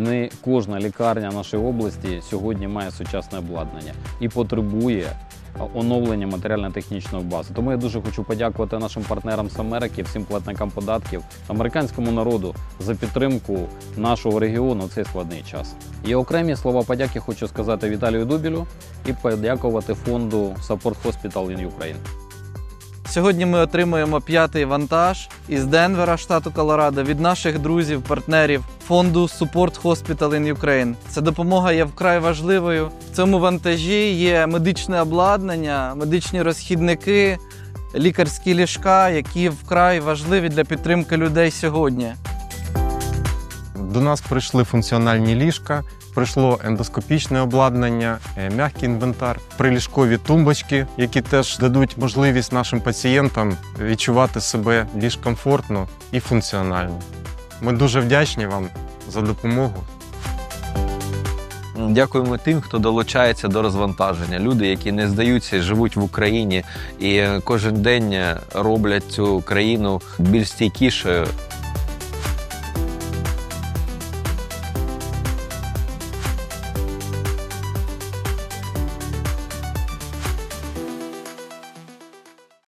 не кожна лікарня нашої області сьогодні має сучасне обладнання і потребує оновлення матеріально-технічної бази. Тому я дуже хочу подякувати нашим партнерам з Америки, всім платникам податків, американському народу за підтримку нашого регіону в цей складний час. І окремі слова подяки хочу сказати Віталію Дубілю і подякувати фонду Support Hospital in Ukraine. Сьогодні ми отримуємо п'ятий вантаж із Денвера, штату Колорадо, від наших друзів, партнерів фонду Support Hospital in Ukraine. Ця допомога є вкрай важливою. В цьому вантажі є медичне обладнання, медичні розхідники, лікарські ліжка, які вкрай важливі для підтримки людей сьогодні. До нас прийшли функціональні ліжка, прийшло ендоскопічне обладнання, е, м'який інвентар, приліжкові тумбочки, які теж дадуть можливість нашим пацієнтам відчувати себе більш комфортно і функціонально. Ми дуже вдячні вам за допомогу. Дякуємо тим, хто долучається до розвантаження. Люди, які не здаються, живуть в Україні і кожен день роблять цю країну більш стійкішою,